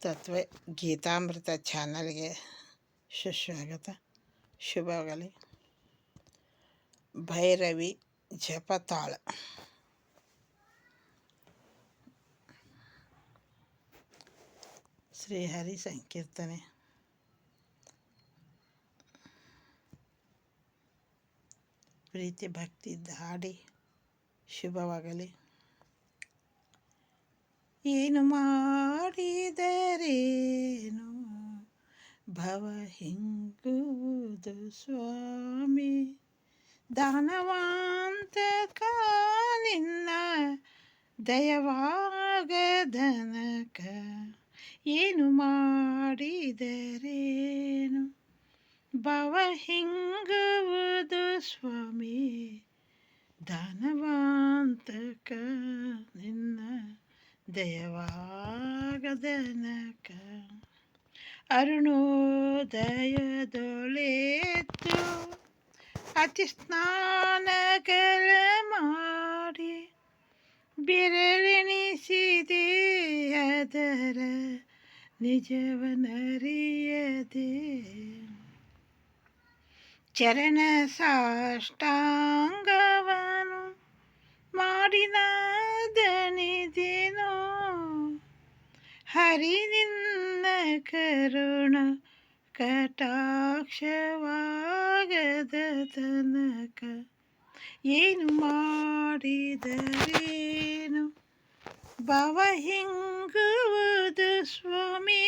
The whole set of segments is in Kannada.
ತತ್ವ ಗೀತಾಮೃತ ಚಾನಲ್ಗೆ ಸುಸ್ವಾಗತ. ಶುಭವಾಗಲಿ ಭೈರವಿ ಜಪತಾಳ. ಶ್ರೀಹರಿ ಸಂಕೀರ್ತನೆ. ಪ್ರೀತಿ ಭಕ್ತಿ ದಾಡಿ ಶುಭವಾಗಲಿ. ಏನು ಮಾಡಿದರೇನು ಭವ ಹಿಂಗುವುದು ಸ್ವಾಮಿ ದಾನವಾಂತ ನಿನ್ನ ದಯವಾಗದನಕ ಏನು ಮಾಡಿದರೇನು ಭವ ಹಿಂಗುವುದು ಸ್ವಾಮಿ ದಾನವಾಂತಕ ನಿನ್ನ ದಯವಾಗದನಕ ಅರುಣೋದಯದೊಳೆತ್ತು ಅತಿ ಸ್ನಾನಗಳ ಮಾಡಿ ಬಿರಳೆಣಿಸಿದೆ ಅದರ ನಿಜವನರಿಯದೆ ಚರಣ ಸಾಷ್ಟಾಂಗವನು ಹರಿ ನಿನ್ನ ಕರುಣ ಕಟಾಕ್ಷವಾಗದ ತನಕ ಏನು ಮಾಡಿದರೇನು? ಭವ ಹಿಂಗುವುದು ಸ್ವಾಮಿ.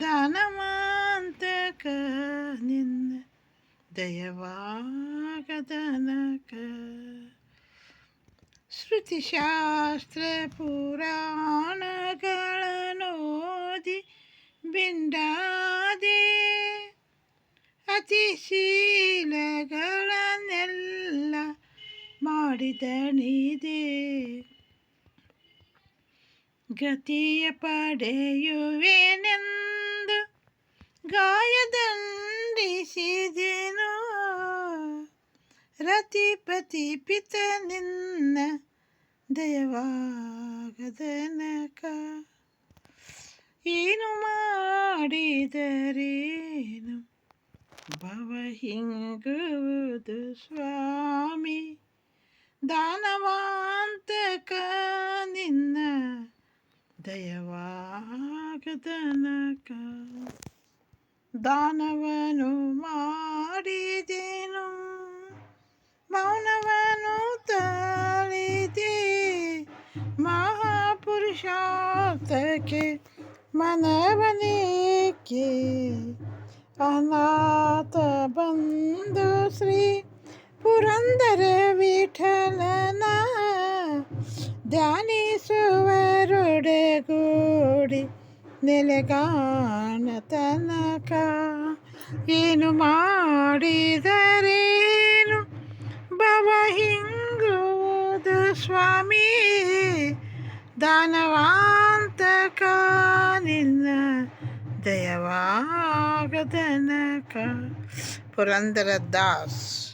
ದಾನಮಾಂತಕ ನಿನ್ನ ದಯವಾಗದನಕ. ಶ್ರುತಿಶಾಸ್ತ್ರ ಪುರಾಣಗಳನ್ನೋದಿ ಅತಿಶೀಲಗಳನ್ನೆಲ್ಲ ಮಾಡಿದಣಿದೆ ಗತಿಯ ಪಡೆಯುವೆನೆಂದು ಗಾಯದಂಡಿಸಿದೆನೋ ರತಿಪತಿ ಪಿತ ನಿನ್ನ ದಯವಾಗದನಕ ಏನು ಮಾಡಿದರೇನು ಭವ ಹಿಂಗುವುದು ಸ್ವಾಮಿ ದಾನವಾಂತಕ ನಿನ್ನ ದಯವಾಗದನಕ ದಾನವನು ಮಾಡಿದೆನು ಮೌನವನು ತಾಳಿದೆ ಮಹಾಪುರುಷಾರ್ಥಕ್ಕೆ ಮನವನೇಕೆ ಅನಾಥ ಬಂದು ಶ್ರೀ ಪುರಂದರ ವಿಠಲನ ಧ್ಯಾನಿಸುವರೊಡೆಗೂಡಿ ನೆಲೆಗಾಣ ತನಕ ಏನು ಮಾಡಿದರೇನು? ಬವ ಹಿಂಗುವುದು ಸ್ವಾಮಿ, ದಾನವಾಂತಕ ನಿನ್ನ ದಯವಾಗದನಕ ಪುರಂದರ ದಾಸ್